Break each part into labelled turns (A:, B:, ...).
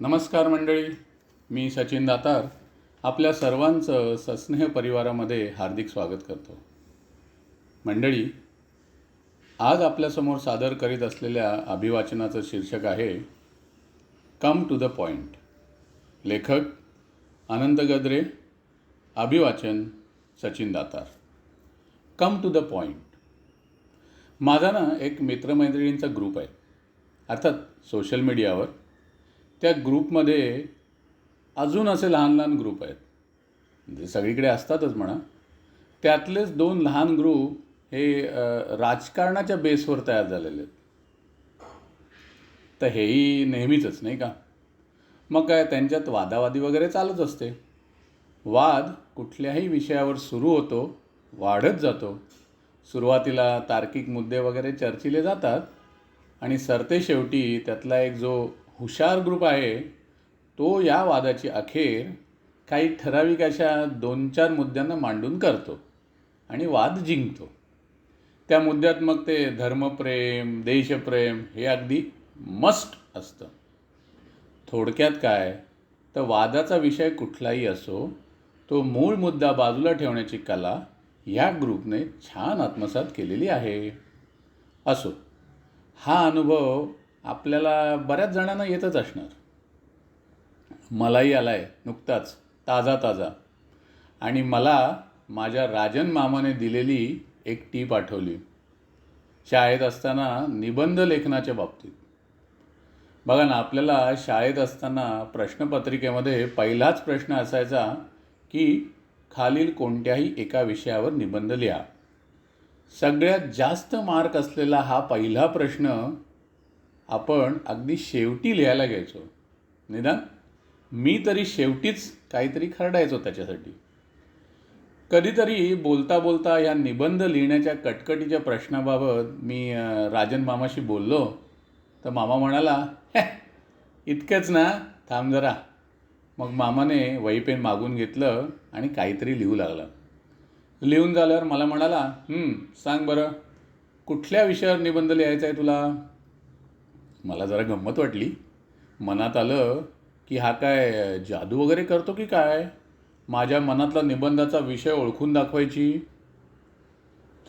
A: नमस्कार मंडळी मी सचिन दातार. आपल्या सर्वांचं सस्नेह परिवारामध्ये हार्दिक स्वागत करतो. मंडळी आज आपल्यासमोर सादर करीत असलेल्या अभिवाचनाचं शीर्षक आहे कम टू द पॉइंट. लेखक अनंत गद्रे अभिवाचन Sachin Datar. Come to the point. माझा ना एक मित्रमैत्रिणींचा ग्रुप आहे. अर्थात सोशल मीडियावर त्या ग्रुपमध्ये अजून असे लहान लहान ग्रुप आहेत. म्हणजे सगळीकडे असतातच म्हणा. त्यातलेच दोन लहान ग्रुप हे राजकारणाच्या बेसवर तयार झालेले आहेत. तर हेही नेहमीचंच नाही का? मग काय त्यांच्यात वादावादी वगैरे चालूच असते. वाद कुठल्याही विषयावर सुरू होतो वाढत जातो. सुरुवातीला तार्किक मुद्दे वगैरे चर्चिले जातात आणि सरते शेवटी त्यातला एक जो हुशार ग्रुप आहे तो या वादाची अखेर काही ठराविक अशा दोन चार मुद्द्यांना मांडून करतो आणि वाद जिंकतो. त्या मुद्द्यात मग ते धर्मप्रेम देशप्रेम हे अगदी मस्ट असतं. थोडक्यात काय? तर वादाचा विषय कुठलाही असो तो मूळ मुद्दा बाजूला ठेवण्याची कला या ग्रुपने छान आत्मसात केलेली आहे. असो हा अनुभव आपल्याला बऱ्याच जणांना येतच असणार. मलाही आला आहे नुकताच ताजा ताजा. आणि मला माझ्या राजन मामाने दिलेली एक टीप आठवली शाळेत असताना निबंध लेखनाच्या बाबतीत. बघा ना आपल्याला शाळेत असताना प्रश्नपत्रिकेमध्ये पहिलाच प्रश्न असायचा की खालील कोणत्याही एका विषयावर निबंध लिहा. सगळ्यात जास्त मार्क असलेला हा पहिला प्रश्न आपण अगदी शेवटी लिहायला घ्यायचो. निदान मी तरी शेवटीच काहीतरी खरडायचो त्याच्यासाठी. कधीतरी बोलता बोलता या निबंध लिहिण्याच्या कटकटीच्या प्रश्नाबाबत मी राजन मामाशी बोललो. तर मामा म्हणाला इतकंच ना थांब जरा. मग मामाने वही पेन मागून घेतलं आणि काहीतरी लिहू लागलं. लिहून झाल्यावर मला म्हणाला सांग बरं कुठल्या विषयावर निबंध लिहायचा आहे तुला? मला जरा गंमत वाटली. मनात आलं की हा काय जादू वगैरे करतो की काय? माझ्या मनातला निबंधाचा विषय ओळखून दाखवायची.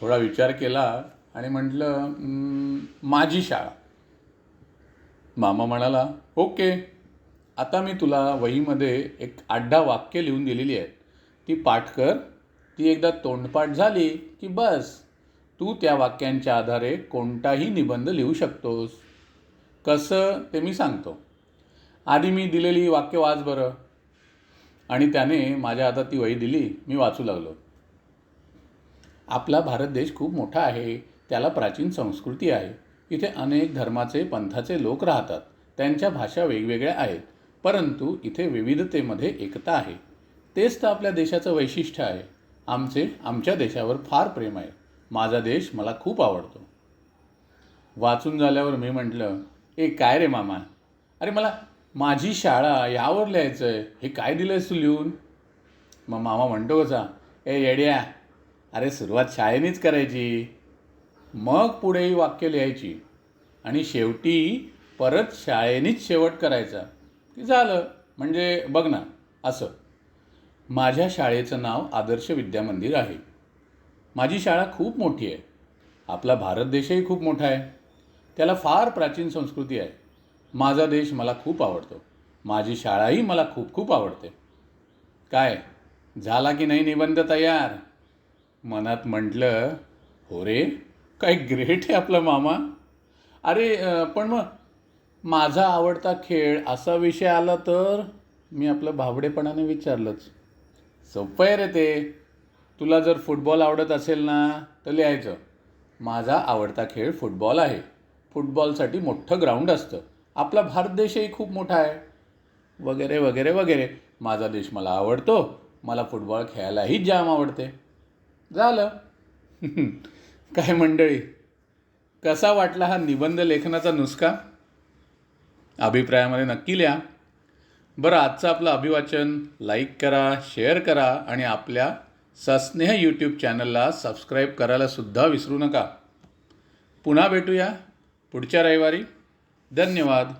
A: थोडा विचार केला आणि म्हटलं माझी शाळा. मामा म्हणाला ओके. आता मी तुला वहीमध्ये एक आड्डा वाक्य लिहून दिलेली आहेत ती पाठ कर. ती एकदा तोंडपाठ झाली की बस. तू त्या वाक्यांच्या आधारे कोणताही निबंध लिहू शकतोस. कसं ते मी सांगतो. आधी मी दिलेली वाक्य वाच बरं. आणि त्याने माझ्या हातात ती वही दिली मी वाचू लागलो. आपला भारत देश खूप मोठा आहे त्याला प्राचीन संस्कृती आहे. इथे अनेक धर्माचे पंथाचे लोक राहतात. त्यांच्या भाषा वेगवेगळ्या आहेत. परंतु इथे विविधतेमध्ये एकता आहे. तेच तर आपल्या देशाचं वैशिष्ट्य आहे. आमचे आमच्या देशावर फार प्रेम आहे. माझा देश मला खूप आवडतो. वाचून झाल्यावर मी म्हटलं ए काय रे मामा? अरे मला माझी शाळा यावर लिहायचं आहे हे काय दिलं आहेस तू लिहून? मग मामा म्हणतो कसा ए येड्या अरे सुरुवात शाळेनेच करायची. मग पुढेही वाक्य लिहायची. आणि शेवटी परत शाळेनेच शेवट करायचा. की झालं. म्हणजे बघ ना असं. माझ्या शाळेचं नाव आदर्श विद्यामंदिर आहे. माझी शाळा खूप मोठी आहे. आपला भारत देशही खूप मोठा आहे. त्याला फार प्राचीन संस्कृती आहे. माझा देश मला खूप आवडतो. माझी शाळाही मला खूप खूप आवडते. काय? झाला की नाही निबंध तयार? मनात म्हटलं हो रे काय ग्रेट आहे आपला मामा. अरे पण मग माझा आवडता खेळ असा विषय आला तर मी आपलं भाबडेपणाने विचारलंच. सोपं आहे रे ते. तुला जर फुटबॉल आवडत असेल ना तर लिहायचं. माझा आवडता खेळ फुटबॉल आहे. फुटबॉलसाठी मोठं ग्राउंड असतं. आपला भारत देशही खूप मोठा आहे. वगैरे वगैरे वगैरे. माझा देश मला आवडतो. मला फुटबॉल खेळायलाही जाम आवडते. झालं. काय मंडळी? कसा वाटला हा निबंध लेखनाचा नुसका? अभिप्रायामध्ये नक्की लिहा. बरं आजचं आपलं अभिवाचन लाईक करा शेअर करा आणि आपल्या सस्नेह यूट्यूब चॅनलला सबस्क्राईब करायलासुद्धा विसरू नका. पुन्हा भेटूया. पुढच्या रविवारी धन्यवाद.